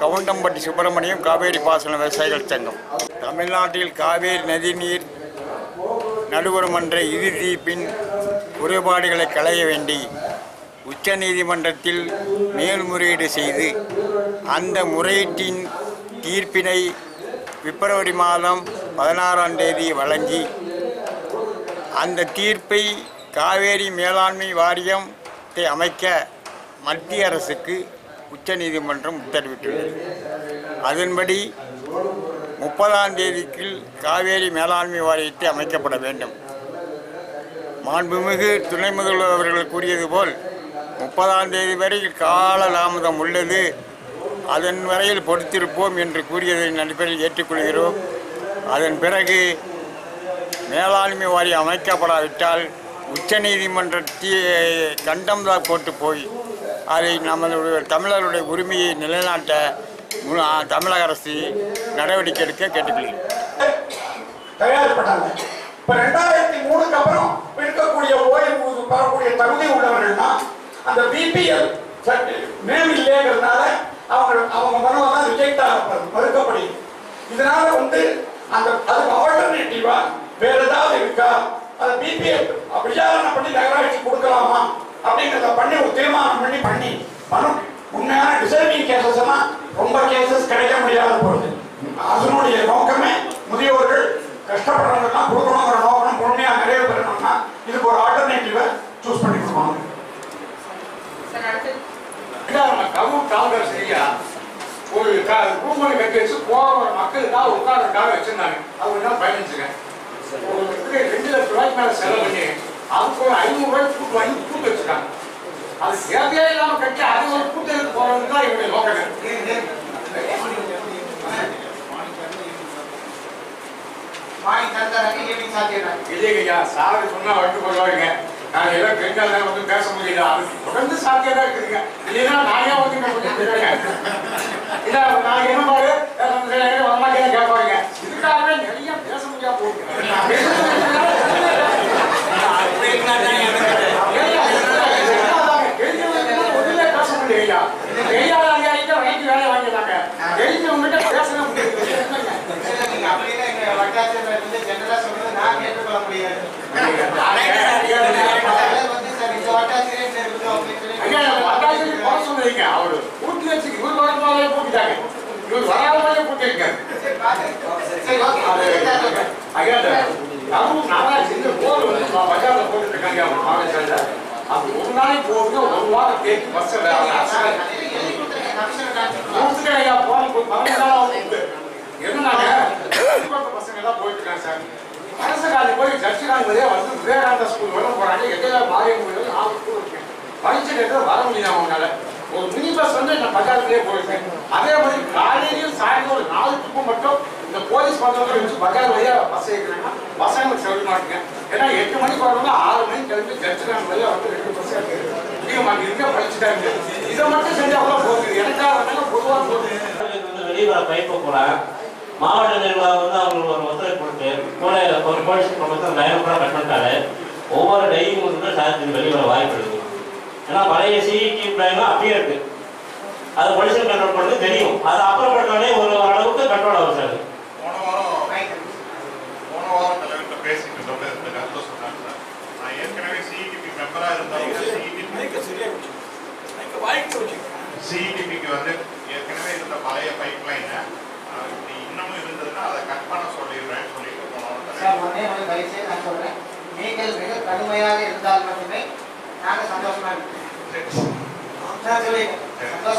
கவுண்டம்பட்டி சுப்பிரமணியம் காவேரி பாசன விவசாயிகள் சங்கம். தமிழ்நாட்டில் காவேரி நதிநீர் நடுவர் மன்ற இறுதி தீர்ப்பின் குறைபாடுகளை களைய வேண்டி உச்சநீதிமன்றத்தில் மேல்முறையீடு செய்து அந்த முறையீட்டின் தீர்ப்பினை பிப்ரவரி மாதம் பதினாறாம் தேதி வழங்கி அந்த தீர்ப்பை காவேரி மேலாண்மை வாரியத்தை அமைக்க மத்திய அரசுக்கு உச்சநீதிமன்றம் உத்தரவிட்டுள்ளது. அதன்படி முப்பதாம் தேதிக்குள் காவேரி மேலாண்மை வாரியத்தை அமைக்கப்பட வேண்டும். மாண்புமிகு துணை முதல்வர் அவர்கள் கூறியது போல் முப்பதாம் தேதி வரை கால தாமதம் உள்ளது. அதன் வரையில் பொறுத்திருப்போம் என்று கூறியதன் அடிப்படையில் ஏற்றுக்கொள்கிறோம். அதன் பிறகு மேலாண்மை வாரியம் அமைக்கப்படாவிட்டால் உச்சநீதிமன்றத்தை கண்டம் தான் போட்டு போய் அதை நம்மளுடைய தமிழருடைய உரிமையை நிலைநாட்ட மு- தமிழக அரசு நடவடிக்கை எடுக்க கேட்டுக்கொள்கிறேன். தயாரிப்பட்டாங்க ரெண்டாயிரத்தி மூணுக்கு அப்புறம் இருக்கக்கூடிய ஓய்வு பெறக்கூடிய தகுதி உள்ளவர்கள்னா அந்த பிபிஎல் நேம் இல்லைங்கிறதுனால அவங்க அவங்க மனுவெல்லாம் ரிஜெக்ட் இதனால வந்து அந்த அதுக்கு ஆல்டர்னேட்டிவா வேற ஏதாவது இருக்கா? அந்த பிபிஎல் விசாரணை பண்ணி நகராட்சி கொடுக்கலாமா? அப்படிங்கிறத பண்ணி ஒரு தீர்மானம் பண்ணி பண்ணி மனு உண்மையான டிசர்விங் கேசஸ் எல்லாம் ரொம்ப கேசஸ் கிடைக்க முடியாத போகுது அதனுடைய நோக்கமே முதியோர்கள் கஷ்டப்படுறவங்கலாம் கொடுக்கணுங்கிற நோக்கம் பொறுமையா நிறைய பெறணும்னா இதுக்கு ஒரு ஆல்டர்னேட்டிவை சூஸ் பண்ணி கொடுக்கணும் காங்கிரஸ் சரியா? ஒரு ரூம் ஒன்று கட்டி வச்சு போகிற மக்களுக்காக உட்கார்றதுக்காக வச்சிருந்தாங்க. அவங்க தான் பயணிச்சுங்க ஒரு ரெண்டு லட்சம் ரூபாய்க்கு மேலே செலவு பண்ணி அதுக்கு ஒரு ஐநூறு ரூபாய் கூட்டு வாங்கி கூட்டு வச்சிருக்காங்க. அது தேவையே இல்லாம கட்டி அது ஒரு கூட்டத்துக்கு போறவங்க தான் இவங்க நோக்கம் இல்லைங்கய்யா சார் சொன்னா வந்து போடுவாங்க. நான் ஏதோ பெண்கள் தான் வந்து பேச முடியல அது தொடர்ந்து சாத்தியதா இருக்குதுங்க. இல்லைன்னா நானே வந்து. இல்ல நான் என்ன பாரு? வரமாட்டேன் கேட்பாங்க இதுக்காகவே நிறைய பேச முடியாம வாங்கிட்டாங்க தெரிஞ்சவங்ககிட்ட பேசவே முடியாது. இவர் வராதனாலே ஐயா, இந்த கரூர் நகராட்சி வந்து பஜார்ல போட்டுட்டு அவங்க மாவட்டத்துல. அது ஒரு நாளைக்கு ஒரு வாரம் தேக்கி பஸ் வேற ஐயா, போன பு- பதினஞ்சு என்னன்னாங்க, பசங்க எல்லாம் போயிட்டு இருக்காங்க சார். அரசு காலி போய் ஜட்ஜிகான் வழியா வந்து விவேகானந்தா ஸ்கூல் வரை போறாங்க எங்கேயா மாரியம் கோயில் நாலு ஸ்கூல் இருக்கு வர முடியாது அவங்களால ஒரு மினி பஸ் வந்து நான் பஜார்லயே போயிருக்கேன் அதே மாதிரி காலையிலையும் சாயந்தரம் ஒரு நாலு ட்ரிப்பு மட்டும் இந்த போலீஸ் பந்தவங்களை வச்சு பஜார் வழியா பஸ் ஏற்கிறாங்க பசங்களுக்கு செல்ல மாட்டேங்க. ஏன்னா எட்டு மணிக்கு வரவங்க ஆறு மணிக்கு கிளம்பி ஜட்ஜிகான் வழியா வந்து ரெண்டு பஸ் முடிய இருக்க படிச்சுட்டாங்க இதை மட்டும் செஞ்சா கூட போகுது எனக்காக வந்தாங்க பொதுவாக போகுது வந்து வெளியே வர பைப்பை மாவட்ட நிர்வாகம் வந்து அவங்களுக்கு ஒரு ஒத்துழைப்பு கொடுத்து கூட ஒரு போலீஸ் குடும்பத்தில் நயம் கூட கட் பண்ணிட்டாரு ஒவ்வொரு டெய்லியும் வந்து சார் வெளியே வர வாய்ப்பு இருக்கு. ஏன்னா பழைய சிஇடி பிளான் அப்படியே இருக்கு. அது பொலிஷன் கண்ட்ரோல் பண்ணது தெரியும். அது அப்புறப்பட்டோடனே ஒரு அளவுக்கு கண்ட்ரோல் ஆகும் சார். போன வாரம் போன வாரம் தலைவர்கிட்ட பேசிட்டு இருந்தோம் இந்த சொன்னாங்க சார். நான் ஏற்கனவே சிஇடிபி மெம்பரா இருந்தாலும் சிஇடிபி சிஇடிபிக்கு வந்து ஏற்கனவே இருந்த பழைய பைப் லைனை இன்னமும் இருந்ததுன்னா அதை கட் பண்ண சொல்லிடுறேன்னு சொல்லிட்டு போன வாரம் தலைவர் சார் ஒன்னே ஒன்று தயவுசெய்து நான் நீங்கள் மிக கடுமையாக இருந்தால் மட்டுமே நாங்கள் சந்தோஷமா இருக்கோம் சரி. சார் சொல்லிடுங்க சந்தோஷம்